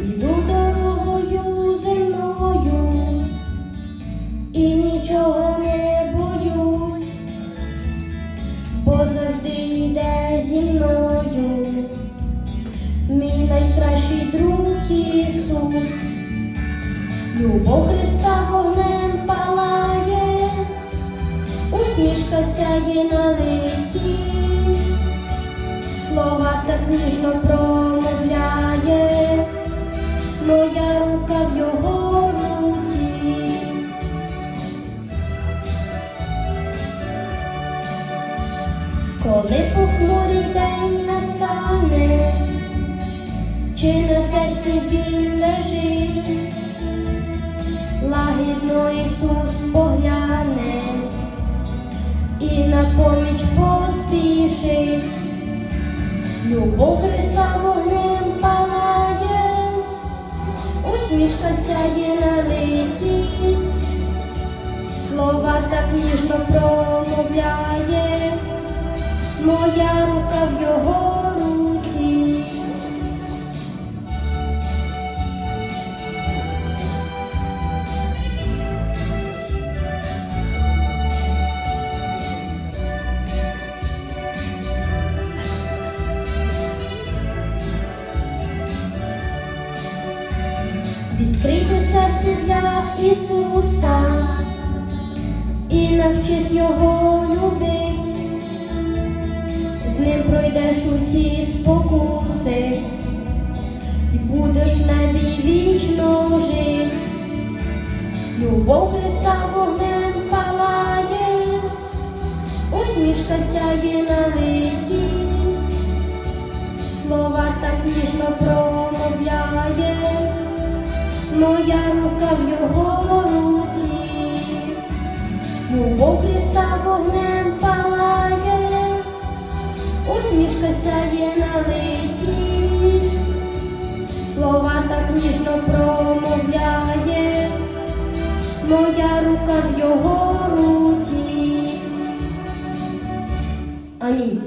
Іду дорогою земною і нічого не боюсь, бо завжди йде зі мною мій найкращий друг Ісус. Любов Христа вогнем палає, усмішка сяє на лиці, слова так ніжно промовляє, в його руці. Коли похмурий день настане, чи на серці біль лежить, лагідно Ісус погляне і на поміч поспішить. Любов Христа вогнем усмішка сяє на лиці, слова так ніжно промовляє, моя рука в його руці. Відкрийте серце для Ісуса і навчись Його любить. З ним пройдеш усі спокуси і будеш в небі вічно жить. Любов Христа моя рука в його руці. Любов Христа вогнем палає, усмішка сяє на лиці, слова так ніжно промовляє, моя рука в його руці. Амінь.